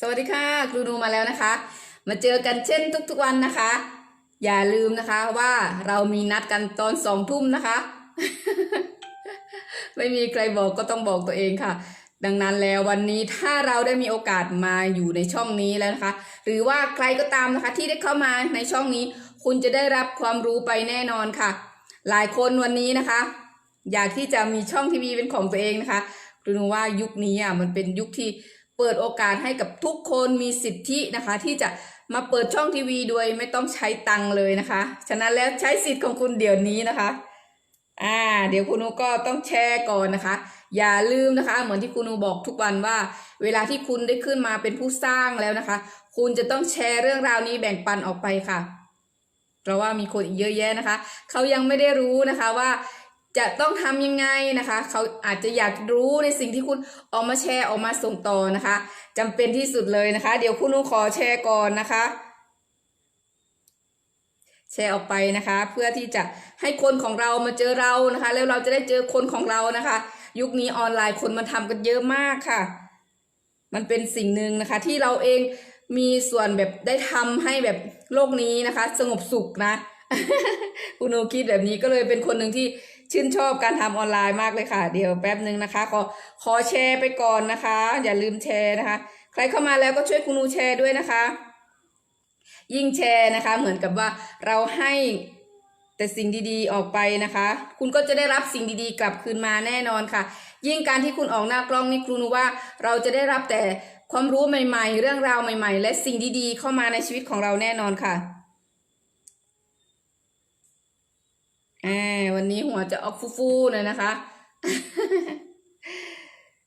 สวัสดีค่ะ ครูนูมาแล้วนะคะ มาเจอกันเช่นทุกๆวันนะคะ อย่าลืมนะคะว่าเรามีนัดกันตอนสองทุ่มนะคะ ไม่มีใครบอกก็ต้องบอกตัวเองค่ะ ดังนั้นแล้ววันนี้ถ้าเราได้มีโอกาสมาอยู่ในช่องนี้แล้วนะคะ หรือว่าใครก็ตามนะคะที่ได้เข้ามาในช่องนี้ คุณจะได้รับความรู้ไปแน่นอนค่ะ หลายคนวันนี้นะคะ อยากที่จะมีช่องทีวีเป็นของตัวเองนะคะรู้ว่ายุคนี้อะมันเป็นยุคที่ เปิดโอกาสให้กับทุกคนมีสิทธินะคะ ที่จะมาเปิดช่องทีวีโดยไม่ต้องใช้ตังค์เลยนะคะ ฉะนั้นแล้วใช้สิทธิ์ของคุณเดี๋ยวนี้นะคะอ่าเดี๋ยวคุณนูก็ต้องแชร์ก่อนนะคะ อย่าลืมนะคะ เหมือนที่คุณนูบอกทุกวันว่า เวลาที่คุณได้ขึ้นมาเป็นผู้สร้างแล้วนะคะ คุณจะต้องแชร์เรื่องราวนี้แบ่งปันออกไปค่ะ เพราะว่ามีคนอีกเยอะแยะนะคะ เขายังไม่ได้รู้นะคะว่า จะต้องทำยังไงนะคะ เขาอาจจะอยากรู้ในสิ่งที่คุณออกมาแชร์ออกมาส่งต่อนะคะจำเป็นที่สุดเลยนะคะ เดี๋ยวคุณนูขอแชร์ก่อนนะคะ แชร์ออกไปนะคะ เพื่อที่จะให้คนของเรามาเจอเรานะคะ แล้วเราจะได้เจอคนของเรานะคะ ยุคนี้ออนไลน์คนมาทำกันเยอะมากค่ะ มันเป็นสิ่งหนึ่งนะคะ ที่เราเองมีส่วนแบบได้ทำให้แบบโลกนี้นะคะ สงบสุขนะคุณโนคิดแบบนี้ก็เลยเป็นคนหนึ่งที่ ชื่นชอบการทำออนไลน์มากเลยค่ะ เดี๋ยวแป๊บหนึ่งนะคะ ขอขอแชร์ไปก่อนนะคะ อย่าลืมแชร์นะคะ ใครเข้ามาแล้วก็ช่วยคุณนูแชร์ด้วยนะคะ ยิ่งแชร์นะคะ เหมือนกับว่าเราให้แต่สิ่งดีๆออกไปนะคะ คุณก็จะได้รับสิ่งดีๆ กลับคืนมาแน่นอนค่ะ ยิ่งการที่คุณออกหน้ากล้องนี่ครูนูว่า เราจะได้รับแต่ความรู้ใหม่ ๆ เรื่องราวใหม่ ๆ และสิ่งดีๆ เข้ามาในชีวิตของเราแน่นอนค่ะ อ่าวันนี้หัวจะออกฟูๆหน่อยนะคะ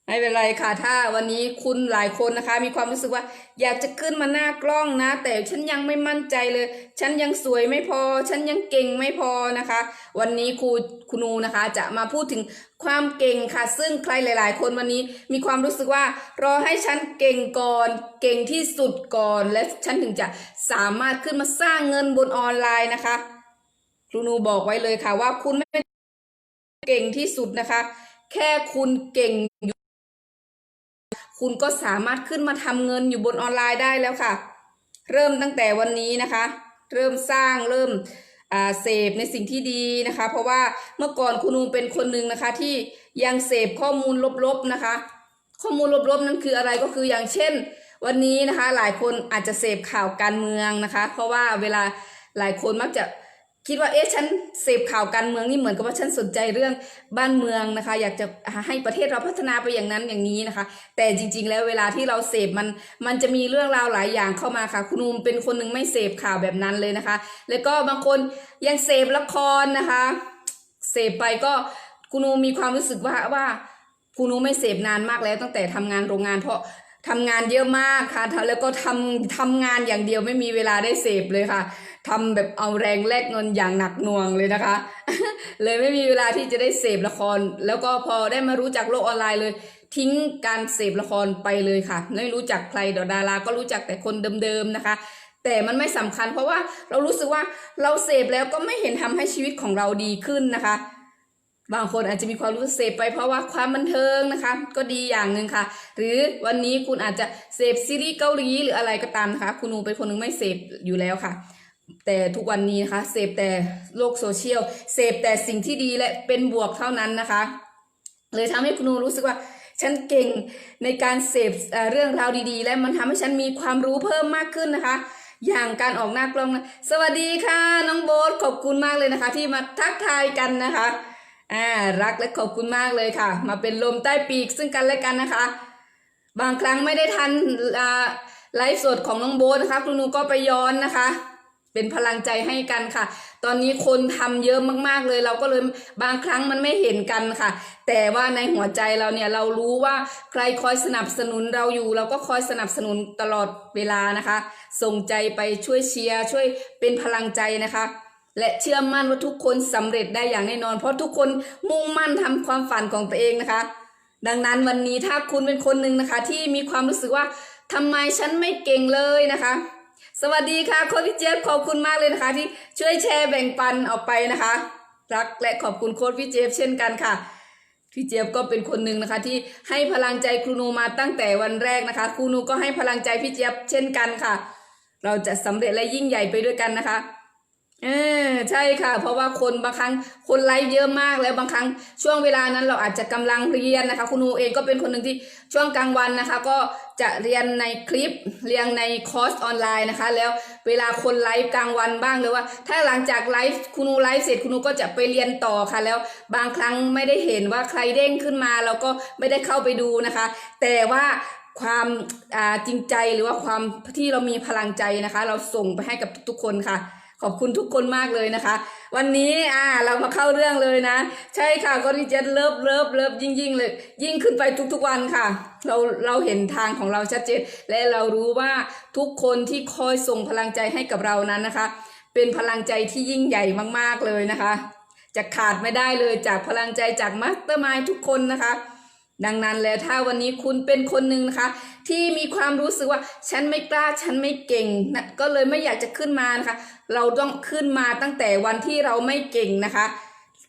ไม่เป็นไรค่ะ ถ้าวันนี้คุณหลายคนนะคะ มีความรู้สึกว่า อยากจะขึ้นมาหน้ากล้องนะ แต่ฉันยังไม่มั่นใจเลย ฉันยังสวยไม่พอ ฉันยังเก่งไม่พอนะคะ วันนี้ครูคุณนูนะคะ จะมาพูดถึงความเก่งค่ะ ซึ่งใครหลาย ๆ คนวันนี้มีความรู้สึกว่า รอให้ฉันเก่งก่อน เก่งที่สุดก่อน และฉันถึงจะสามารถขึ้นมาสร้างเงินบนออนไลน์นะคะ ครูนูบอกไว้เลยค่ะ ว่าคุณไม่เก่งที่สุดนะคะ แค่คุณเก่งอยู่คุณก็สามารถขึ้นมาทำเงินอยู่บนออนไลน์ได้แล้วค่ะ เริ่มตั้งแต่วันนี้นะคะ เริ่มสร้างเริ่มเสพในสิ่งที่ดีนะคะ เพราะว่าเมื่อก่อนคุณนูเป็นคนหนึ่งนะคะ ที่ยังเสพข้อมูลลบๆนะคะ ข้อมูลลบๆนั้นคืออะไรก็คืออย่างเช่น วันนี้นะคะ หลายคนอาจจะเสพข่าวการเมืองนะคะ เพราะว่าเวลาหลายคนมักจะ คิดว่าเอ๊ะฉันเสพข่าวการเมืองนี่เหมือนกับว่าฉันสนใจเรื่องบ้านเมืองนะคะ อยากจะให้ประเทศเราพัฒนาไปอย่างนั้นอย่างนี้นะคะ แต่จริง ๆ แล้วเวลาที่เราเสพมันมันจะมีเรื่องราวหลายอย่างเข้ามาค่ะ คุณนูมเป็นคนหนึ่งไม่เสพข่าวแบบนั้นเลยนะคะ แล้วก็บางคนยังเสพละครนะคะ เสพไปก็คุณนูมีความรู้สึกว่าว่าคุณนูไม่เสพนานมากแล้วตั้งแต่ทำงานโรงงานเพราะ ทำงานเยอะมากค่ะแล้วก็ทำทำงานอย่างเดียวไม่มีเวลาได้เสพเลยค่ะทำแบบเอาแรงแลกเงินอย่างหนักหน่วงเลยนะคะ เลยไม่มีเวลาที่จะได้เสพละคร แล้วก็พอได้มารู้จักโลกออนไลน์เลย ทิ้งการเสพละครไปเลยค่ะ ไม่รู้จักใครดารา ก็รู้จักแต่คนเดิมๆนะคะ แต่มันไม่สำคัญเพราะว่าเรารู้สึกว่าเราเสพแล้วก็ไม่เห็นทำให้ชีวิตของเราดีขึ้นนะคะ บางคนอาจจะมีความรู้สึกเสพไปเพราะว่าความบันเทิงนะคะ ก็ดีอย่างหนึ่งค่ะ หรือวันนี้คุณอาจจะเสพซีรีส์เกาหลีหรืออะไรก็ตามนะคะ คุณนูเป็นคนหนึ่งไม่เสพอยู่แล้วค่ะ แต่ทุกวันนี้นะคะเสพแต่โลกโซเชียลเสพแต่สิ่งที่ดีและเป็นบวกเท่านั้นนะคะ เลยทำให้คุณนูรู้สึกว่าฉันเก่งในการเสพเรื่องราวดีๆ และมันทำให้ฉันมีความรู้เพิ่มมากขึ้นนะคะอย่างการออกหน้ากล้องนะสวัสดีค่ะ น้องโบ๊ทขอบคุณมากเลยนะคะ ที่มาทักทายกันนะคะ อ่ารักและขอบคุณมากเลยค่ะ มาเป็นลมใต้ปีกซึ่งกันและกันนะคะ บางครั้งไม่ได้ทันอ่าไลฟ์สดของน้องโบ๊ทนะคะคุณนูก็ไปย้อนนะคะ เป็นพลังใจให้กันค่ะ ตอนนี้คนทำเยอะมากๆเลย เราก็เลยบางครั้งมันไม่เห็นกันค่ะ แต่ว่าในหัวใจเราเนี่ยเรารู้ว่าใครคอยสนับสนุนเราอยู่ เราก็คอยสนับสนุนตลอดเวลานะคะ ส่งใจไปช่วยเชียร์ช่วยเป็นพลังใจนะคะ และเชื่อมั่นว่าทุกคนสำเร็จได้อย่างแน่นอน เพราะทุกคนมุ่งมั่นทำความฝันของตัวเองนะคะ ดังนั้นวันนี้ถ้าคุณเป็นคนหนึ่งนะคะ ที่มีความรู้สึกว่าทำไมฉันไม่เก่งเลยนะคะ สวัสดีค่ะโค้ชพี่เจี๊ยบขอบคุณมากเลยนะคะ ที่ช่วยแชร์แบ่งปันออกไปนะคะรักและขอบคุณโค้ชพี่เจี๊ยบเช่นกันค่ะพี่เจี๊ยบก็เป็นคนหนึ่งนะคะ ที่ให้พลังใจครูนูมาตั้งแต่วันแรกนะคะครูนูก็ให้พลังใจพี่เจี๊ยบเช่นกันค่ะ เราจะสำเร็จและยิ่งใหญ่ไปด้วยกันนะคะ เออใช่ค่ะ เพราะว่าคนบางครั้งคนไลฟ์เยอะมากแล้วบางครั้งช่วงเวลานั้นเราอาจจะกำลังเรียนนะคะ คุณนูเองก็เป็นคนหนึ่งที่ช่วงกลางวันนะคะ ก็จะเรียนในคลิปเรียนในคอร์สออนไลน์นะคะ แล้วเวลาคนไลฟ์กลางวันบ้างหรือว่า ถ้าหลังจากไลฟ์คุณนูไลฟ์เสร็จคุณนูก็จะไปเรียนต่อค่ะ แล้วบางครั้งไม่ได้เห็นว่าใครเด้งขึ้นมาเราก็ไม่ได้เข้าไปดูนะคะ แต่ว่าความจริงใจหรือว่าความที่เรามีพลังใจนะคะ เราส่งไปให้กับทุกๆคนค่ะ ขอบคุณทุกคนมากเลยนะคะ วันนี้อ่าเรามาเข้าเรื่องเลยนะ ใช่ค่ะก็ที่จะเลิฟเลิฟเลิฟยิ่งยิ่งเลย ยิ่งขึ้นไปทุกๆวันค่ะ เราเราเห็นทางของเราชัดเจนและเรารู้ว่าทุกคนที่คอยส่งพลังใจให้กับเรานั้นนะคะ เป็นพลังใจที่ยิ่งใหญ่มากๆเลยนะคะ จะขาดไม่ได้เลยจากพลังใจจากมัสเตอร์มายทุกคนนะคะ ดังนั้นแล้วถ้าวันนี้คุณเป็นคนหนึ่งนะคะ ที่มีความรู้สึกว่า ฉันไม่กล้าฉันไม่เก่งนะก็เลยไม่อยากจะขึ้นมานะคะ เราต้องขึ้นมาตั้งแต่วันที่เราไม่เก่งนะคะ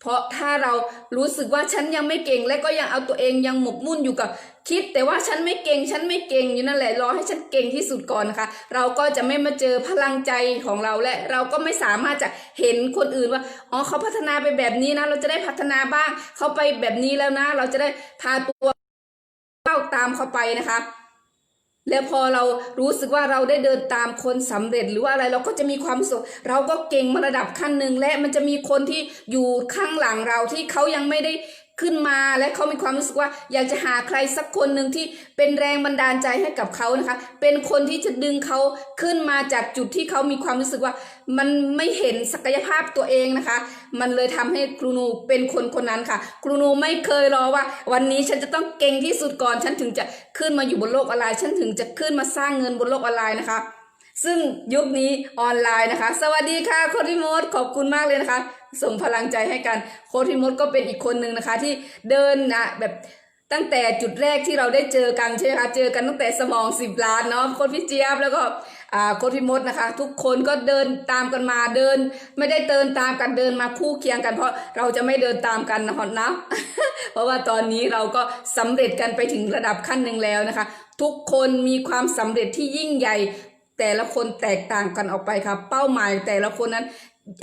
เพราะถ้าเรารู้สึกว่าฉันยังไม่เก่ง และก็ยังเอาตัวเองยังหมกมุ่นอยู่กับ คิดแต่ว่าฉันไม่เก่งฉันไม่เก่งอยู่นั่นแหละรอให้ฉันเก่งที่สุดก่อนนะคะ เราก็จะไม่มาเจอพลังใจของเราและเราก็ไม่สามารถจะเห็นคนอื่นว่าอ๋อเขาพัฒนาไปแบบนี้นะ เราจะได้พัฒนาบ้าง เขาไปแบบนี้แล้วนะ เราจะได้พาตัวก้าตามเขาไปนะคะแล้วพอเรารู้สึกว่าเราได้เดินตามคนสำเร็จหรือว่าอะไรเราก็จะมีความสุขเราก็เก่งมาระดับขั้นหนึ่งและมันจะมีคนที่อยู่ข้างหลังเราที่เขายังไม่ได้ ขึ้นมาและเขามีความรู้สึกว่าอยากจะหาใครสักคนหนึ่งที่เป็นแรงบันดาลใจให้กับเขานะคะ เป็นคนที่จะดึงเขาขึ้นมาจากจุดที่เขามีความรู้สึกว่า มันไม่เห็นศักยภาพตัวเองนะคะ มันเลยทำให้ครูนูเป็นคนคนนั้นค่ะ ครูนูไม่เคยรอว่า วันนี้ฉันจะต้องเก่งที่สุดก่อน ฉันถึงจะขึ้นมาอยู่บนโลกออนไลน์ฉันถึงจะขึ้นมาสร้างเงินบนโลกออนไลน์นะคะ ซึ่งยุคนี้ออนไลน์นะคะ สวัสดีค่ะโคดิมดขอบคุณมากเลยนะคะ ส่งพลังใจให้กันโคดิมดก็เป็นอีกคนหนึ่งนะคะ ที่เดินนะแบบตั้งแต่จุดแรกที่เราได้เจอกันใช่ไหมคะ เจอกันตั้งแต่สมองสิบล้านเนาะโคดพี่เจี๊ยบแล้วก็อ่าโคดพี่มดนะคะ ทุกคนก็เดินตามกันมาเดิน ไม่ได้เดินตามกันเดินมาคู่เคียงกัน เพราะเราจะไม่เดินตามกันนะฮอตนะเพราะว่าตอนนี้เราก็สำเร็จกันไปถึงระดับขั้นหนึ่งแล้วนะคะ ทุกคนมีความสำเร็จที่ยิ่งใหญ่แต่ละคนแตกต่างกันออกไปค่ะเป้าหมายแต่ละคนนั้น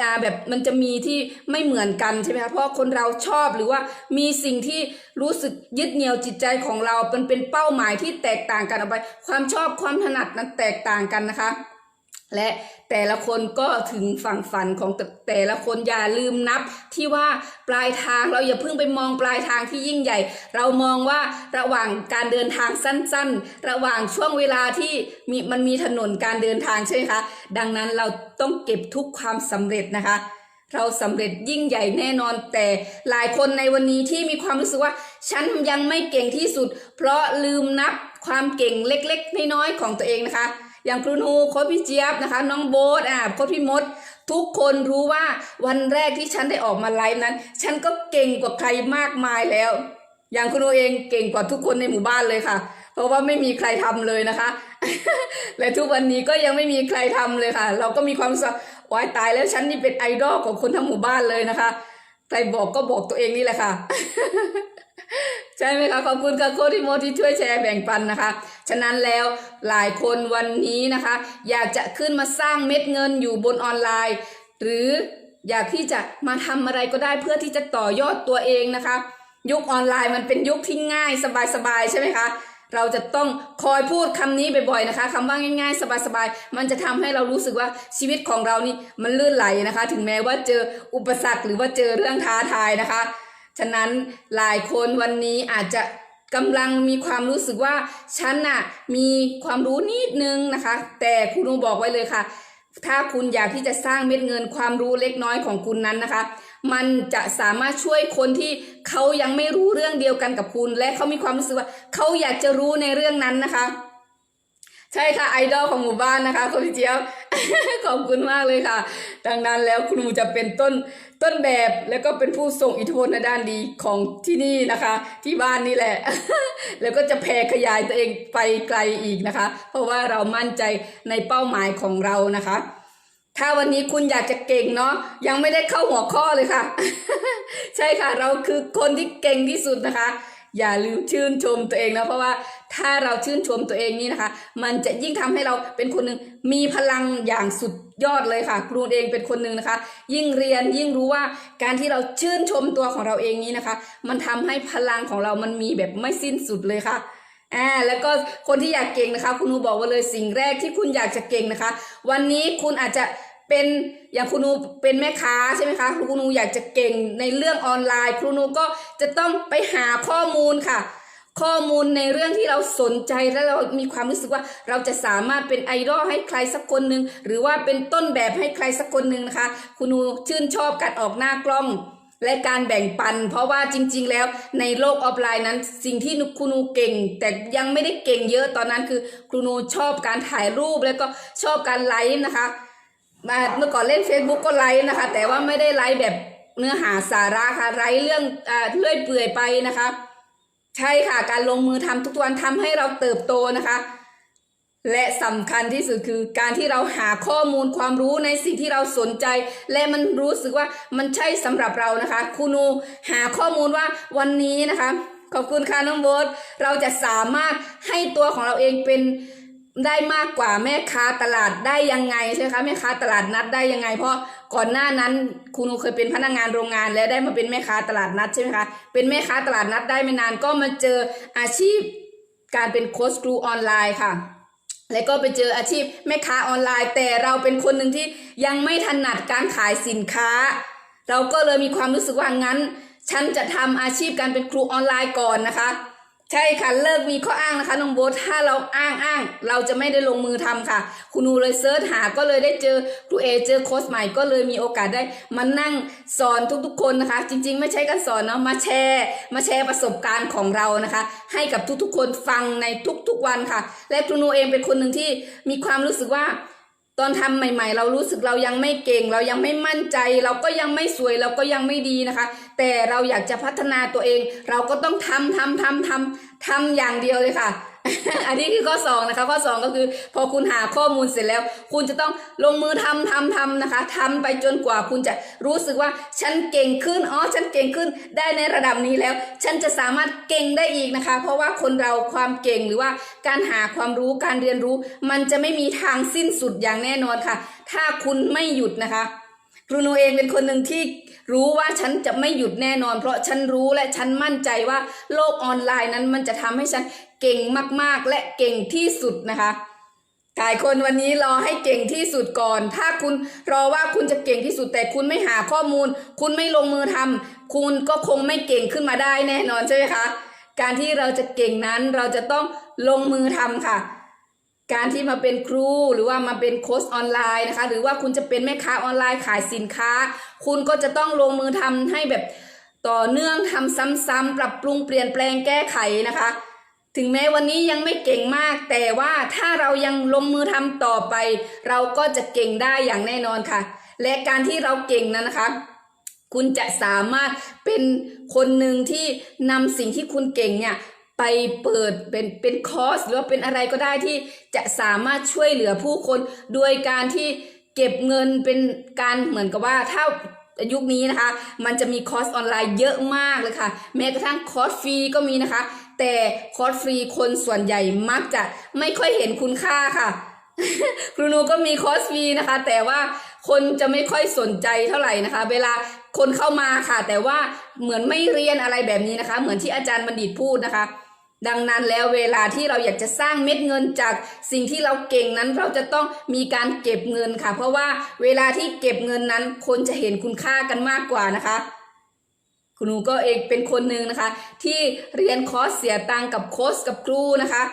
อ่าแบบมันจะมีที่ไม่เหมือนกันใช่ไหมคะเพราะคนเราชอบหรือว่ามีสิ่งที่รู้สึกยึดเหนี่ยวจิตใจของเรา มันเป็นเป้าหมายที่แตกต่างกันออกไป ความชอบความถนัดนั้นแตกต่างกันนะคะ และแต่ละคนก็ถึงฝั่งฝันของแต่ละคนอย่าลืมนับที่ว่าปลายทางเราอย่าเพิ่งไปมองปลายทางที่ยิ่งใหญ่ เรามองว่าระหว่างการเดินทางสั้น ๆ ระหว่างช่วงเวลาที่มีมันมีถนนการเดินทางใช่ไหมคะดังนั้นเราต้องเก็บทุกความสำเร็จนะคะ เราสำเร็จยิ่งใหญ่แน่นอนแต่หลายคนในวันนี้ที่มีความรู้สึกว่า ฉันยังไม่เก่งที่สุด เพราะลืมนับความเก่งเล็กๆน้อยๆของตัวเองนะคะ อย่างครูนูโค้ชพี่เจี๊ยบนะคะ น้องโบ๊ทอ่าโค้ชพี่มด ทุกคนรู้ว่าวันแรกที่ฉันได้ออกมาไลฟ์นั้น ฉันก็เก่งกว่าใครมากมายแล้ว อย่างครูนูเองเก่งกว่าทุกคนในหมู่บ้านเลยค่ะ เพราะว่าไม่มีใครทำเลยนะคะ และทุกวันนี้ก็ยังไม่มีใครทำเลยค่ะ เราก็มีความสึกวายตายแล้วฉันนี่เป็นไอดอลของคนทั้งหมู่บ้านเลยนะคะใครบอกก็บอกตัวเองนี่แหละค่ะ ใช่ไหมคะขอบคุณค่ะโค้ชที่โมที่ช่วยแชร์แบ่งปันนะคะ ฉะนั้นแล้วหลายคนวันนี้นะคะ อยากจะขึ้นมาสร้างเม็ดเงินอยู่บนออนไลน์ หรืออยากที่จะมาทำอะไรก็ได้เพื่อที่จะต่อยอดตัวเองนะคะ ยุคออนไลน์มันเป็นยุคที่ง่ายสบายๆใช่ไหมคะเราจะต้องคอยพูดคำนี้บ่อยๆนะคะคำว่าง่ายๆ สบายๆ มันจะทำให้เรารู้สึกว่าชีวิตของเรานี่มันลื่นไหลนะคะ ถึงแม้ว่าเจออุปสรรคหรือว่าเจอเรื่องท้าทายนะคะ ฉะนั้นหลายคนวันนี้อาจจะกำลังมีความรู้สึกว่าฉันน่ะมีความรู้นิดนึงนะคะ แต่ครูนุบอกไว้เลยค่ะ ถ้าคุณอยากที่จะสร้างเม็ดเงินความรู้เล็กน้อยของคุณนั้นนะคะ มันจะสามารถช่วยคนที่เขายังไม่รู้เรื่องเดียวกันกับคุณ และเขามีความรู้สึกว่าเขาอยากจะรู้ในเรื่องนั้นนะคะ ใช่ค่ะไอดอลของหมู่บ้านนะคะคุณเจี๊ยบขอบคุณมากเลยค่ะ ดังนั้นแล้วครูจะเป็นต้น ต้นแบบแล้วก็เป็นผู้ทรงอิทธิพลในด้านดีของที่นี่นะคะ ที่บ้านนี่แหละ แล้วก็จะแผ่ขยายตัวเองไปไกลอีกนะคะ เพราะว่าเรามั่นใจในเป้าหมายของเรานะคะ ถ้าวันนี้คุณอยากจะเก่งเนาะยังไม่ได้เข้าหัวข้อเลยค่ะ ใช่ค่ะ เราคือคนที่เก่งที่สุดนะคะอย่าลืมชื่นชมตัวเองนะเพราะว่าถ้าเราชื่นชมตัวเองนี่นะคะ มันจะยิ่งทำให้เราเป็นคนหนึ่ง มีพลังอย่างสุดยอดเลยค่ะ ครูเองเป็นคนหนึ่งนะคะ ยิ่งเรียนยิ่งรู้ว่าการที่เราชื่นชมตัวของเราเองนี้นะคะ มันทำให้พลังของเรามันมีแบบไม่สิ้นสุดเลยค่ะอ่าแล้วก็คนที่อยากเก่งนะคะ คุณครูบอกว่าเลยสิ่งแรกที่คุณอยากจะเก่งนะคะ วันนี้คุณอาจจะเป็นอย่างคุณครูเป็นแม่ค้าใช่ไหมคะคุณครูอยากจะเก่งในเรื่องออนไลน์ครูครูก็จะต้องไปหาข้อมูลค่ะ ข้อมูลในเรื่องที่เราสนใจและเรามีความรู้สึกว่าเราจะสามารถเป็นไอดอลให้ใครสักคนหนึ่งหรือว่าเป็นต้นแบบให้ใครสักคนหนึ่งนะคะ คุณครูชื่นชอบการออกหน้ากล้องและการแบ่งปัน เพราะว่าจริง ๆ แล้วในโลกออฟไลน์นั้น สิ่งที่ครูนูเก่ง แต่ยังไม่ได้เก่งเยอะตอนนั้นคือครูนูชอบการถ่ายรูปแล้วก็ชอบการไลฟ์นะคะมาเมื่อก่อนเล่น Facebook ก็ไลฟ์นะคะ แต่ว่าไม่ได้ไลฟ์แบบเนื้อหาสาระค่ะไลฟ์เรื่องอ่าเลื่อยเปื่อยไปนะคะ ใช่ค่ะ การลงมือทำทุกวันทำให้เราเติบโตนะคะ และสำคัญที่สุดคือการที่เราหาข้อมูลความรู้ในสิ่งที่เราสนใจ และมันรู้สึกว่ามันใช่สำหรับเรานะคะครูนูหาข้อมูลว่าวันนี้นะคะ ขอบคุณค่ะน้องโบทเราจะสามารถให้ตัวของเราเองเป็น ได้มากกว่าแม่ค้าตลาดได้ยังไงใช่ไหมคะแม่ค้าตลาดนัดได้ยังไง เพราะก่อนหน้านั้นครูนูเคยเป็นพนักงานโรงงาน และได้มาเป็นแม่ค้าตลาดนัดใช่ไหมคะเป็นแม่ค้าตลาดนัดได้ไม่นานก็มาเจออาชีพการเป็นโค้ชครูออนไลน์ค่ะ แล้วก็ไปเจออาชีพแม่ค้าออนไลน์ แต่เราเป็นคนหนึ่งที่ยังไม่ถนัดการขายสินค้า เราก็เลยมีความรู้สึกว่างั้น ฉันจะทำอาชีพการเป็นครูออนไลน์ก่อนนะคะ ใช่ค่ะเลิกมีข้ออ้างนะคะน้องโบ๊ทถ้าเราอ้างอ้าง เราจะไม่ได้ลงมือทำค่ะ คุณนูเลยเซิร์ชหาก็เลยได้เจอครูเอเจอโค้ชใหม่ก็เลยมีโอกาสได้มานั่งสอนทุกๆ คนนะคะ จริง ๆ ไม่ใช่การสอนเนาะมาแชร์มาแชร์ประสบการณ์ของเรานะคะ ให้กับทุกๆ คนฟังในทุกๆวันค่ะ และครูนูเองเป็นคนหนึ่งที่มีความรู้สึกว่า ตอนทำใหม่ ๆ เรารู้สึกเรายังไม่เก่ง เรายังไม่มั่นใจ เราก็ยังไม่สวยเราก็ยังไม่ดีนะคะ แต่เราอยากจะพัฒนาตัวเอง เราก็ต้องทำทำทำทำทำอย่างเดียวเลยค่ะ อันนี้คือข้อสองนะคะข้อสองก็คือ พอคุณหาข้อมูลเสร็จแล้ว คุณจะต้องลงมือทำทำทำนะคะทำไปจนกว่าคุณจะรู้สึกว่าฉันเก่งขึ้นอ๋อฉันเก่งขึ้นได้ในระดับนี้แล้ว ฉันจะสามารถเก่งได้อีกนะคะ เพราะว่าคนเราความเก่งหรือว่าการหาความรู้การเรียนรู้ มันจะไม่มีทางสิ้นสุดอย่างแน่นอนค่ะ ถ้าคุณไม่หยุดนะคะครูโนเองเป็นคนหนึ่งที่รู้ว่าฉันจะไม่หยุดแน่นอน เพราะฉันรู้และฉันมั่นใจว่าโลกออนไลน์นั้นมันจะทำให้ฉัน เก่งมากๆและเก่งที่สุดนะคะหลายคนวันนี้รอให้เก่งที่สุดก่อน ถ้าคุณรอว่าคุณจะเก่งที่สุดแต่คุณไม่หาข้อมูล คุณไม่ลงมือทำคุณก็คงไม่เก่งขึ้นมาได้แน่นอนใช่ไหมคะ การที่เราจะเก่งนั้นเราจะต้องลงมือทำค่ะ การที่มาเป็นครูหรือว่ามาเป็นโค้ชออนไลน์นะคะ หรือว่าคุณจะเป็นแม่ค้าออนไลน์ขายสินค้า คุณก็จะต้องลงมือทำให้แบบต่อเนื่องทำซ้ำๆปรับปรุงเปลี่ยนแปลงแก้ไขนะคะ ถึงแม้วันนี้ยังไม่เก่งมาก แต่ว่าถ้าเรายังลงมือทำต่อไป เราก็จะเก่งได้อย่างแน่นอนค่ะ และการที่เราเก่งนั้นนะคะ คุณจะสามารถเป็นคนหนึ่งที่นำสิ่งที่คุณเก่งเนี่ยไปเปิดเป็นเป็นคอร์สหรือว่าเป็นอะไรก็ได้ที่จะสามารถช่วยเหลือผู้คน โดยการที่เก็บเงินเป็นการเหมือนกับว่าถ้ายุคนี้นะคะ มันจะมีคอร์สออนไลน์เยอะมากเลยค่ะ แม้กระทั่งคอร์สฟรีก็มีนะคะ แต่คอร์สฟรีคนส่วนใหญ่มักจะไม่ค่อยเห็นคุณค่าค่ะ ครูนูก็มีคอร์สฟรีนะคะ แต่ว่าคนจะไม่ค่อยสนใจเท่าไหร่นะคะ เวลาคนเข้ามาค่ะ แต่ว่าเหมือนไม่เรียนอะไรแบบนี้นะคะ เหมือนที่อาจารย์บัณฑิตพูดนะคะ ดังนั้นแล้วเวลาที่เราอยากจะสร้างเม็ดเงินจากสิ่งที่เราเก่งนั้นเราจะต้องมีการเก็บเงินค่ะ เพราะว่าเวลาที่เก็บเงินนั้นคนจะเห็นคุณค่ากันมากกว่านะคะ คุณหนูก็เองเป็นคนหนึ่งนะคะ ที่เรียนคอร์สเสียตังกับโค้ชกับครูนะคะ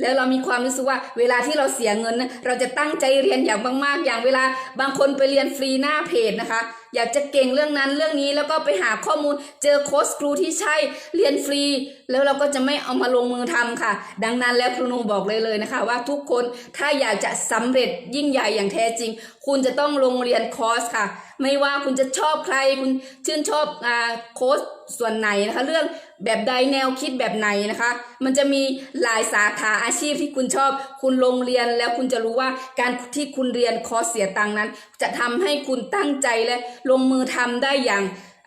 แล้วเรามีความรู้สึกว่าเวลาที่เราเสียเงิน เราจะตั้งใจเรียนอย่างมากๆ อย่างเวลาบางคนไปเรียนฟรีหน้าเพจนะคะ อยากจะเก่งเรื่องนั้นเรื่องนี้แล้วก็ไปหาข้อมูลเจอโค้ชครูที่ใช่เรียนฟรี แล้วเราก็จะไม่เอามาลงมือทำค่ะ ดังนั้นแล้วครูนูบอกเลยเลยนะคะ ว่าทุกคนถ้าอยากจะสำเร็จยิ่งใหญ่อย่างแท้จริง คุณจะต้องลงเรียนคอร์สค่ะ ไม่ว่าคุณจะชอบใครคุณชื่นชอบอ่าโค้ชส่วนไหนนะคะ เรื่องแบบใดแนวคิดแบบไหนนะคะ มันจะมีหลายสาขาอาชีพที่คุณชอบ คุณลงเรียนแล้วคุณจะรู้ว่าการที่คุณเรียนคอร์สเสียตังนั้น จะทำให้คุณตั้งใจและลงมือทำได้อย่าง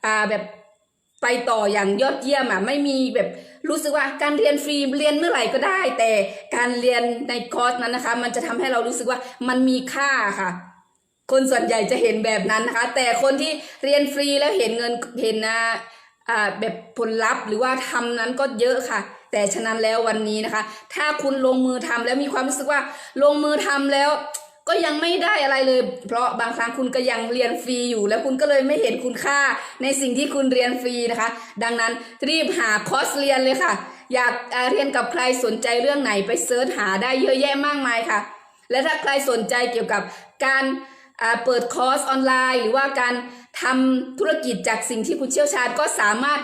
อ่าแบบไปต่ออย่างยอดเยี่ยมอะไม่มีแบบรู้สึกว่าการเรียนฟรีเรียนเมื่อไหร่ก็ได้ แต่การเรียนในคอร์สนั้นนะคะ มันจะทำให้เรารู้สึกว่ามันมีค่าค่ะ คนส่วนใหญ่จะเห็นแบบนั้นนะคะ แต่คนที่เรียนฟรีแล้วเห็นเงินเห็นนะอ่าแบบผลลัพธ์หรือว่าทำนั้นก็เยอะค่ะ แต่ฉะนั้นแล้ววันนี้นะคะ ถ้าคุณลงมือทำแล้วมีความรู้สึกว่าลงมือทำแล้วก็ยังไม่ได้อะไรเลย เพราะบางครั้งคุณก็ยังเรียนฟรีอยู่ แล้วคุณก็เลยไม่เห็นคุณค่าในสิ่งที่คุณเรียนฟรีนะคะ ดังนั้นรีบหาคอร์สเรียนเลยค่ะ อยากเรียนกับใครสนใจเรื่องไหนไปเซิร์ชหาได้เยอะแยะมากมายค่ะ และถ้าใครสนใจเกี่ยวกับการ เปิดคอร์สออนไลน์ หรือว่าการทำธุรกิจจากสิ่งที่คุณเชี่ยวชาญ ก็สามารถ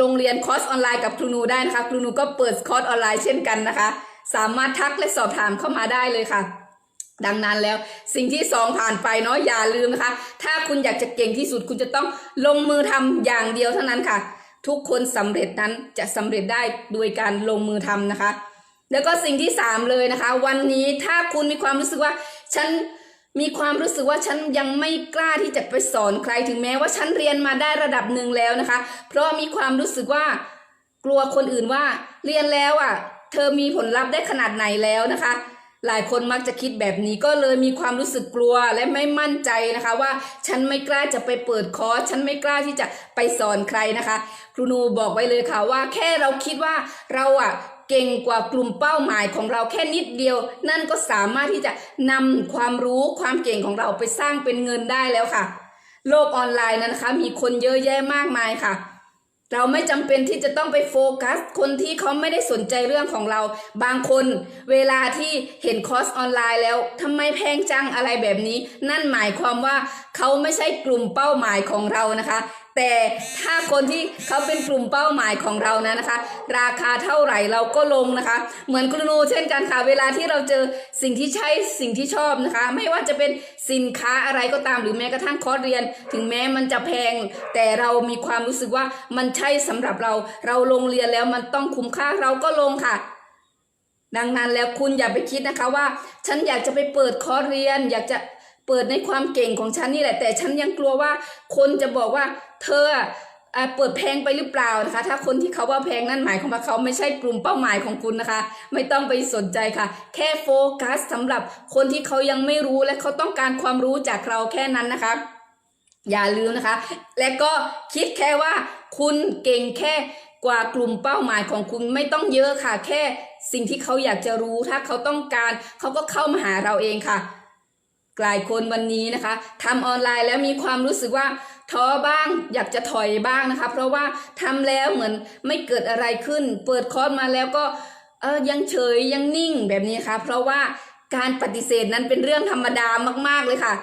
ลงเรียนคอร์สออนไลน์กับครูนูได้นะคะ ครูนูก็เปิดคอร์สออนไลน์เช่นกันนะคะ สามารถทักและสอบถามเข้ามาได้เลยค่ะดังนั้นแล้วสิ่งที่สองผ่านไปเนาะอย่าลืมนะคะ ถ้าคุณอยากจะเก่งที่สุดคุณจะต้องลงมือทำอย่างเดียวเท่านั้นค่ะ ทุกคนสำเร็จนั้นจะสำเร็จได้โดยการลงมือทำนะคะ แล้วก็สิ่งที่สามเลยนะคะ วันนี้ถ้าคุณมีความรู้สึกว่าฉัน มีความรู้สึกว่าฉันยังไม่กล้าที่จะไปสอนใครถึงแม้ว่าฉันเรียนมาได้ระดับหนึ่งแล้วนะคะ เพราะมีความรู้สึกว่ากลัวคนอื่นว่า เรียนแล้วอะ เธอมีผลลัพธ์ได้ขนาดไหนแล้วนะคะ หลายคนมักจะคิดแบบนี้ก็เลยมีความรู้สึกกลัวและไม่มั่นใจนะคะว่าฉันไม่กล้าจะไปเปิดคอร์สฉันไม่กล้าที่จะไปสอนใครนะคะ ครูนูบอกไว้เลยค่ะว่าแค่เราคิดว่าเราอะ เก่งกว่ากลุ่มเป้าหมายของเราแค่นิดเดียว นั่นก็สามารถที่จะนำความรู้ความเก่งของเราไปสร้างเป็นเงินได้แล้วค่ะ โลกออนไลน์นั้นนะคะ มีคนเยอะแยะมากมายค่ะ เราไม่จำเป็นที่จะต้องไปโฟกัส คนที่เขาไม่ได้สนใจเรื่องของเรา บางคนเวลาที่เห็นคอร์สออนไลน์แล้วทำไมแพงจังอะไรแบบนี้ นั่นหมายความว่าเขาไม่ใช่กลุ่มเป้าหมายของเรานะคะ แต่ถ้าคนที่เขาเป็นกลุ่มเป้าหมายของเรานะนะคะ ราคาเท่าไหร่เราก็ลงนะคะ เหมือนคุณนูเช่นกันค่ะ เวลาที่เราเจอสิ่งที่ใช่สิ่งที่ชอบนะคะ ไม่ว่าจะเป็นสินค้าอะไรก็ตามหรือแม้กระทั่งคอร์สเรียน ถึงแม้มันจะแพง แต่เรามีความรู้สึกว่ามันใช่สำหรับเรา เราลงเรียนแล้วมันต้องคุ้มค่าเราก็ลงค่ะดังนั้นแล้วคุณอย่าไปคิดนะคะว่า ฉันอยากจะไปเปิดคอร์สเรียน อยากจะ เปิดในความเก่งของฉันนี่แหละแต่ฉันยังกลัวว่าคนจะบอกว่าเธอเปิดแพงไปหรือเปล่านะคะ ถ้าคนที่เขาว่าแพงนั่นหมายความว่าเขาไม่ใช่กลุ่มเป้าหมายของคุณนะคะ ไม่ต้องไปสนใจค่ะ แค่โฟกัสสำหรับคนที่เขายังไม่รู้และเขาต้องการความรู้จากเราแค่นั้นนะคะ อย่าลืมนะคะ และก็คิดแค่ว่าคุณเก่งแค่กว่ากลุ่มเป้าหมายของคุณไม่ต้องเยอะค่ะ แค่สิ่งที่เขาอยากจะรู้ถ้าเขาต้องการ เขาก็เข้ามาหาเราเองค่ะ กลายคนวันนี้นะคะทำออนไลน์แล้วมีความรู้สึกว่าท้อบ้างอยากจะถอยบ้างนะคะ เพราะว่าทำแล้วเหมือนไม่เกิดอะไรขึ้น เปิดคอร์สมาแล้วก็เออยังเฉยยังนิ่งแบบนี้ค่ะ เพราะว่าการปฏิเสธนั้นเป็นเรื่องธรรมดามาก ๆเลยค่ะ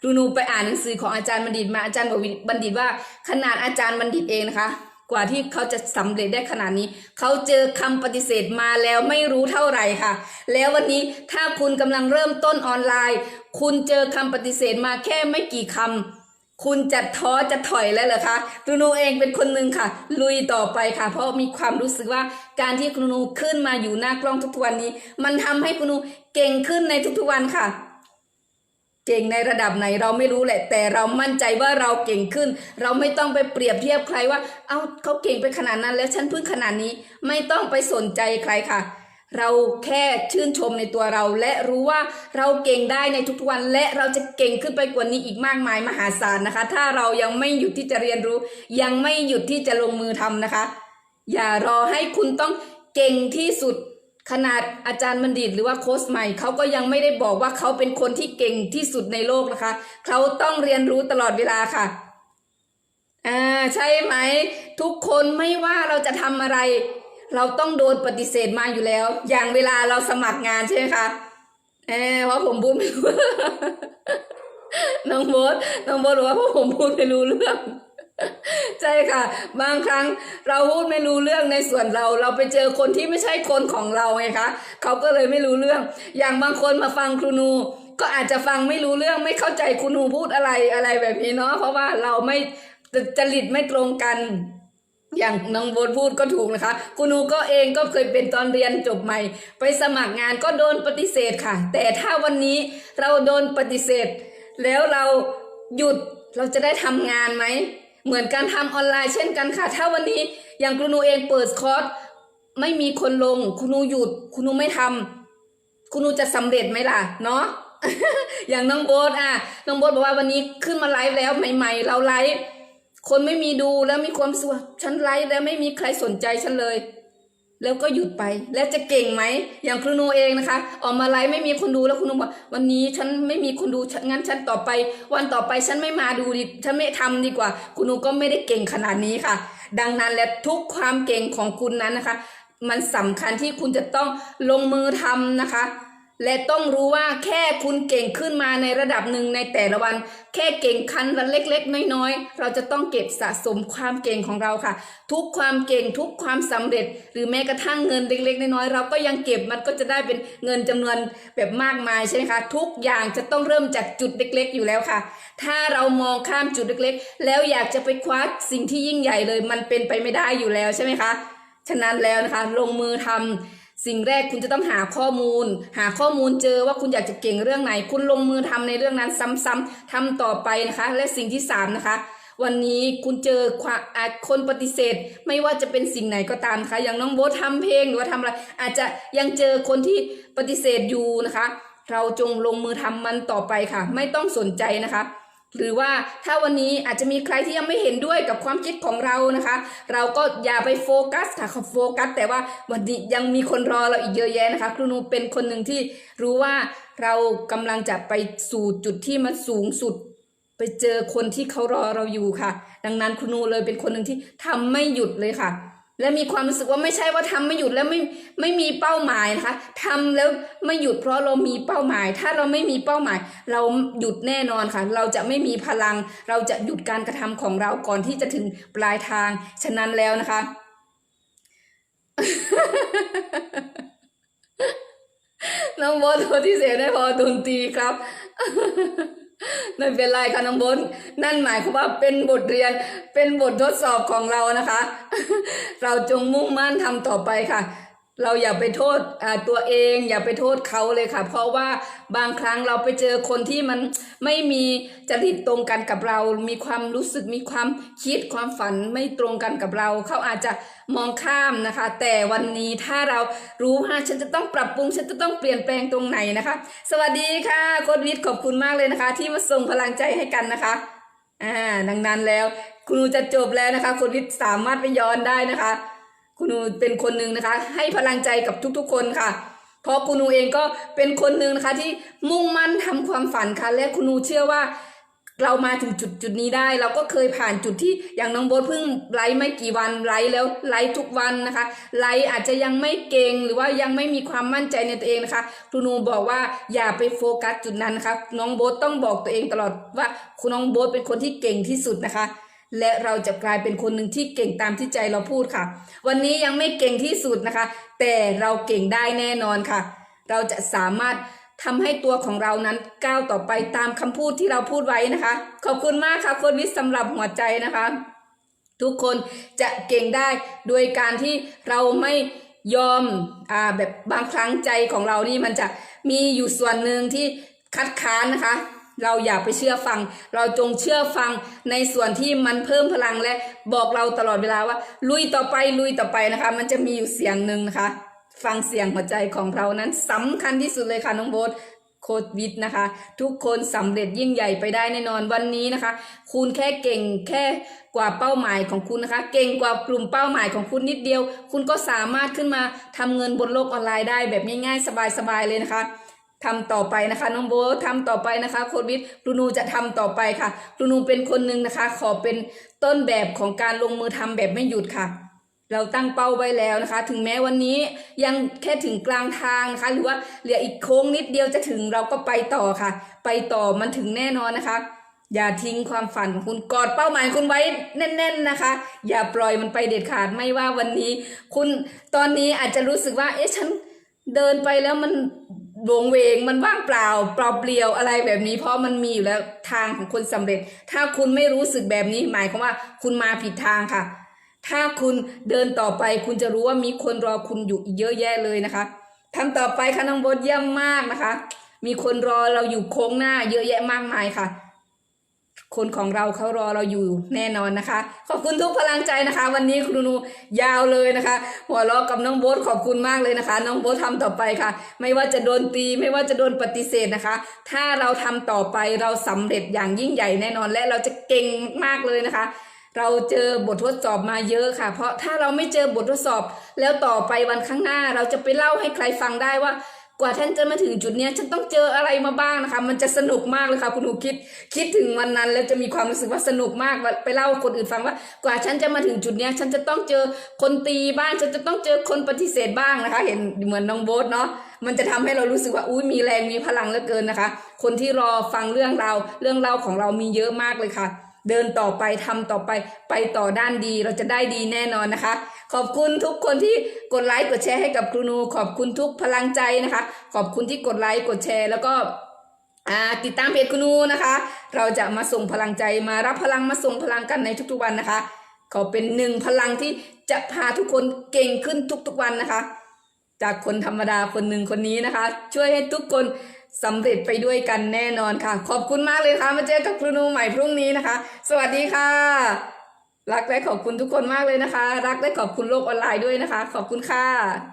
ครูนูไปอ่านหนังสือของอาจารย์บัณฑิตมาอาจารย์บอกบัณฑิตว่าขนาดอาจารย์บัณฑิตเองนะคะ กว่าที่เขาจะสำเร็จได้ขนาดนี้ เขาเจอคำปฏิเสธมาแล้วไม่รู้เท่าไหร่ค่ะ แล้ววันนี้ถ้าคุณกำลังเริ่มต้นออนไลน์ คุณเจอคำปฏิเสธมาแค่ไม่กี่คำคุณจะท้อจะถอยแล้วเหรอคะครูนูเองเป็นคนหนึ่งค่ะ ลุยต่อไปค่ะ เพราะมีความรู้สึกว่าการที่ครูนูขึ้นมาอยู่หน้ากล้องทุกๆวันนี้ มันทำให้ครูนูเก่งขึ้นในทุกๆวันค่ะ เก่งในระดับไหนเราไม่รู้แหละ แต่เรามั่นใจว่าเราเก่งขึ้น เราไม่ต้องไปเปรียบเทียบใครว่า เอ้าเขาเก่งไปขนาดนั้น แล้วฉันเพิ่งขนาดนี้ไม่ต้องไปสนใจใครค่ะ เราแค่ชื่นชมในตัวเรา และรู้ว่าเราเก่งได้ในทุกๆวัน และเราจะเก่งขึ้นไปกว่านี้อีกมากมายมหาศาลนะคะ ถ้าเรายังไม่หยุดที่จะเรียนรู้ ยังไม่หยุดที่จะลงมือทำนะคะ อย่ารอให้คุณต้องเก่งที่สุด ขนาดอาจารย์บัณฑิตหรือว่าโค้ชใหม่เขาก็ยังไม่ได้บอกว่าเขาเป็นคนที่เก่งที่สุดในโลกนะคะเขาต้องเรียนรู้ตลอดเวลาค่ะอ่าใช่ไหม ทุกคนไม่ว่าเราจะทำอะไร เราต้องโดนปฏิเสธมาอยู่แล้ว อย่างเวลาเราสมัครงานใช่ไหมคะเออเพราะผมพูดไม่รู้น้องโบทน้องโบทบอว่าพวกผมพูดไม่รู้เรื่อง ใช่ค่ะ บางครั้งเราพูดไม่รู้เรื่องในส่วนเรา เราไปเจอคนที่ไม่ใช่คนของเราไงคะเขาก็เลยไม่รู้เรื่อง อย่างบางคนมาฟังครูนูก็อาจจะฟังไม่รู้เรื่องไม่เข้าใจครูนูพูดอะไรอะไรแบบนี้เนาะเพราะว่าเราไม่จริตไม่ตรงกันอย่างน้องโบทพูดก็ถูกนะคะคุณนูก็เองก็เคยเป็นตอนเรียนจบใหม่ ไปสมัครงานก็โดนปฏิเสธค่ะ แต่ถ้าวันนี้เราโดนปฏิเสธ แล้วเราหยุดเราจะได้ทำงานไหม เหมือนการทำออนไลน์เช่นกันค่ะ ถ้าวันนี้อย่างคุณหนูเองเปิดคอร์สไม่มีคนลงคุณหนูหยุดคุณหนูไม่ทำคุณหนูจะสำเร็จไหมล่ะเนาะอย่างน้องโบ๊ทอะน้องโบ๊ทบอกว่าวันนี้ขึ้นมาไลฟ์แล้วใหม่ ๆ เราไลฟ์คนไม่มีดูแล้วมีความสุขฉันไลฟ์แล้วไม่มีใครสนใจฉันเลย แล้วก็หยุดไป แล้วจะเก่งไหม อย่างครูโนเองนะคะ ออกมาไลฟ์ไม่มีคนดูแล้วครูโนบอกวันนี้ฉันไม่มีคนดูงั้นฉันต่อไป วันต่อไปฉันไม่มาดูดิฉันไม่ทำดีกว่าคุณโนก็ไม่ได้เก่งขนาดนี้ค่ะ ดังนั้นและทุกความเก่งของคุณนั้นนะคะ มันสำคัญที่คุณจะต้องลงมือทำนะคะ และต้องรู้ว่าแค่คุณเก่งขึ้นมาในระดับหนึ่งในแต่ละวัน แค่เก่งคันละเล็กๆ น้อยๆ เราจะต้องเก็บสะสมความเก่งของเราค่ะ ทุกความเก่งทุกความสำเร็จ หรือแม้กระทั่งเงินเล็กๆ น้อยๆ เราก็ยังเก็บมันก็จะได้เป็นเงินจำนวนแบบมากมายใช่ไหมคะทุกอย่างจะต้องเริ่มจากจุดเล็กๆ อยู่แล้วค่ะ ถ้าเรามองข้ามจุดเล็กๆ แล้วอยากจะไปคว้าสิ่งที่ยิ่งใหญ่เลย มันเป็นไปไม่ได้อยู่แล้วใช่ไหมคะฉะนั้นแล้วนะคะลงมือทำ สิ่งแรกคุณจะต้องหาข้อมูล หาข้อมูลเจอว่าคุณอยากจะเก่งเรื่องไหน คุณลงมือทำในเรื่องนั้นซ้ำๆทำต่อไปนะคะ และสิ่งที่สามนะคะวันนี้คุณเจอความอาจคนปฏิเสธ ไม่ว่าจะเป็นสิ่งไหนก็ตามนะคะอย่างน้องโบ๊ททำเพลงหรือว่าทำอะไร อาจจะยังเจอคนที่ปฏิเสธอยู่นะคะ เราจงลงมือทำมันต่อไปค่ะ ไม่ต้องสนใจนะคะ หรือว่าถ้าวันนี้อาจจะมีใครที่ยังไม่เห็นด้วยกับความคิดของเรานะคะ เราก็อย่าไปโฟกัสค่ะโฟกัส แต่ว่าวันนี้ยังมีคนรอเราอีกเยอะแยะนะคะ ครูนูเป็นคนหนึ่งที่รู้ว่าเรากำลังจะไปสู่จุดที่มันสูงสุด ไปเจอคนที่เขารอเราอยู่ค่ะ ดังนั้นครูนูเลยเป็นคนหนึ่งที่ทำไม่หยุดเลยค่ะ และมีความรู้สึกว่าไม่ใช่ว่าทำไม่หยุดแล้วไม่ไม่มีเป้าหมายนะคะทำแล้วไม่หยุดเพราะเรามีเป้าหมาย ถ้าเราไม่มีเป้าหมาย เราหยุดแน่นอนค่ะ เราจะไม่มีพลัง เราจะหยุดการกระทำของเราก่อนที่จะถึงปลายทาง ฉะนั้นแล้วนะคะ น้องโบทตัวที่เสียได้พอดนตรีครับ ไม่เป็นไรค่ะน้องบนนั่นหมายความว่าเป็นบทเรียนเป็นบททดสอบของเรานะคะ เราจงมุ่งมั่นทำต่อไปค่ะ เราอย่าไปโทษตัวเอง อย่าไปโทษเขาเลยค่ะ เพราะว่าบางครั้งเราไปเจอคนที่มันไม่มีจริตตรงกันกับเรา มีความรู้สึกมีความคิดความฝันไม่ตรงกันกับเรา เขาอาจจะมองข้ามนะคะ แต่วันนี้ถ้าเรารู้ว่าฉันจะต้องปรับปรุง ฉันจะต้องเปลี่ยนแปลงตรงไหนนะคะ สวัสดีค่ะโค้ดวิทย์ขอบคุณมากเลยนะคะ ที่มาส่งพลังใจให้กันนะคะอ่าดังนั้นแล้วคุณครูจะจบแล้วนะคะคุณวิทย์สามารถไปย้อนได้นะคะ คุณูเป็นคนหนึ่งนะคะ ให้พลังใจกับทุกๆ คนค่ะ เพราะคุณูเองก็เป็นคนหนึ่งนะคะ ที่มุ่งมั่นทำความฝันค่ะ และคุณูเชื่อว่าเรามาถึงจุดจุดนี้ได้ เราก็เคยผ่านจุดที่อย่างน้องโบ๊ทเพิ่งไลฟ์ไม่กี่วันไลฟ์แล้วไลฟ์ทุกวันนะคะไลฟ์อาจจะยังไม่เก่งหรือว่ายังไม่มีความมั่นใจในตัวเองนะคะครูนูบอกว่าอย่าไปโฟกัสจุดนั้นนะคะน้องโบ๊ทต้องบอกตัวเองตลอดว่าคุณน้องโบ๊ทเป็นคนที่เก่งที่สุดนะคะ และเราจะกลายเป็นคนหนึ่งที่เก่งตามที่ใจเราพูดค่ะ วันนี้ยังไม่เก่งที่สุดนะคะ แต่เราเก่งได้แน่นอนค่ะ เราจะสามารถทำให้ตัวของเรานั้นก้าวต่อไปตามคำพูดที่เราพูดไว้นะคะ ขอบคุณมากค่ะคนวิทย์สำหรับหัวใจนะคะ ทุกคนจะเก่งได้โดยการที่เราไม่ยอมอ่าแบบบางครั้งใจของเรานี่มันจะมีอยู่ส่วนหนึ่งที่คัดค้านนะคะ เราอย่าไปเชื่อฟัง เราจงเชื่อฟังในส่วนที่มันเพิ่มพลังและบอกเราตลอดเวลาว่า ลุยต่อไปลุยต่อไปนะคะ มันจะมีอยู่เสียงหนึ่งนะคะ ฟังเสียงหัวใจของเรานั้นสำคัญที่สุดเลยค่ะน้องโบ๊ทโคดวิทนะคะ ทุกคนสำเร็จยิ่งใหญ่ไปได้แน่นอนวันนี้นะคะ คุณแค่เก่งแค่กว่าเป้าหมายของคุณนะคะ เก่งกว่ากลุ่มเป้าหมายของคุณนิดเดียว คุณก็สามารถขึ้นมาทำเงินบนโลกออนไลน์ได้แบบง่ายๆ สบายๆเลยนะคะ ทำต่อไปนะคะน้องโบทำต่อไปนะคะโคดวิทย์ครูนูจะทำต่อไปค่ะครูนูเป็นคนหนึ่งนะคะ ขอเป็นต้นแบบของการลงมือทำแบบไม่หยุดค่ะ เราตั้งเป้าไว้แล้วนะคะ ถึงแม้วันนี้ยังแค่ถึงกลางทางนะคะ หรือว่าเหลืออีกโค้งนิดเดียวจะถึงเราก็ไปต่อค่ะ ไปต่อมันถึงแน่นอนนะคะ อย่าทิ้งความฝันของคุณกอดเป้าหมายคุณไว้แน่น ๆนะคะ อย่าปล่อยมันไปเด็ดขาดไม่ว่าวันนี้ คุณตอนนี้อาจจะรู้สึกว่า เอ๊ะฉันเดินไปแล้วมัน วงเวงมันว่างเปล่า เปล่าเปลี่ยวอะไรแบบนี้ เพราะมันมีอยู่แล้วทางของคนสำเร็จ ถ้าคุณไม่รู้สึกแบบนี้หมายความว่าคุณมาผิดทางค่ะ ถ้าคุณเดินต่อไปคุณจะรู้ว่ามีคนรอคุณอยู่เยอะแยะเลยนะคะทำต่อไปค่ะน้องบดเยี่ยมมากนะคะ มีคนรอเราอยู่โค้งหน้าเยอะแยะมากมายค่ะ คนของเราเขารอเราอยู่แน่นอนนะคะ ขอบคุณทุกพลังใจนะคะ วันนี้ครูนูยาวเลยนะคะ หัวเราะกับน้องโบ๊ทขอบคุณมากเลยนะคะ น้องโบ๊ททำต่อไปค่ะ ไม่ว่าจะโดนตีไม่ว่าจะโดนปฏิเสธนะคะ ถ้าเราทำต่อไปเราสำเร็จอย่างยิ่งใหญ่แน่นอนและเราจะเก่งมากเลยนะคะเราเจอบททดสอบมาเยอะค่ะ เพราะถ้าเราไม่เจอบททดสอบแล้วต่อไปวันข้างหน้าเราจะไปเล่าให้ใครฟังได้ว่า กว่าท่านจะมาถึงจุดเนี้ยฉันต้องเจออะไรมาบ้างนะคะ มันจะสนุกมากเลยค่ะ คุณหนูคิดคิดถึงวันนั้น แล้วจะมีความรู้สึกว่าสนุกมากไปเล่าคนอื่นฟังว่า กว่าฉันจะมาถึงจุดเนี้ยฉันจะต้องเจอคนตีบ้างฉันจะต้องเจอคนปฏิเสธบ้างนะคะ เห็นเหมือนน้องโบ๊ทเนาะมันจะทำให้เรารู้สึกว่าอุ้ยมีแรงมีพลังเหลือเกินนะคะ คนที่รอฟังเรื่องเราเรื่องเล่าของเรามีเยอะมากเลยค่ะ เดินต่อไปทำต่อไปไปต่อด้านดีเราจะได้ดีแน่นอนนะคะ ขอบคุณทุกคนที่กดไลค์กดแชร์ให้กับครูนู ขอบคุณทุกพลังใจนะคะ ขอบคุณที่กดไลค์กดแชร์ แล้วก็อ่าติดตามเพจครูนูนะคะ เราจะมาส่งพลังใจมารับพลังมาส่งพลังกันในทุกๆวันนะคะ ขอเป็นหนึ่งพลังที่จะพาทุกคนเก่งขึ้นทุกๆวันนะคะ จากคนธรรมดาคนหนึ่งคนนี้นะคะ ช่วยให้ทุกคน สำเร็จไปด้วยกันแน่นอนค่ะ ขอบคุณมากเลยค่ะ มาเจอกับครูนูใหม่พรุ่งนี้นะคะ สวัสดีค่ะ รักและขอบคุณทุกคนมากเลยนะคะ รักและขอบคุณโลกออนไลน์ด้วยนะคะ ขอบคุณค่ะ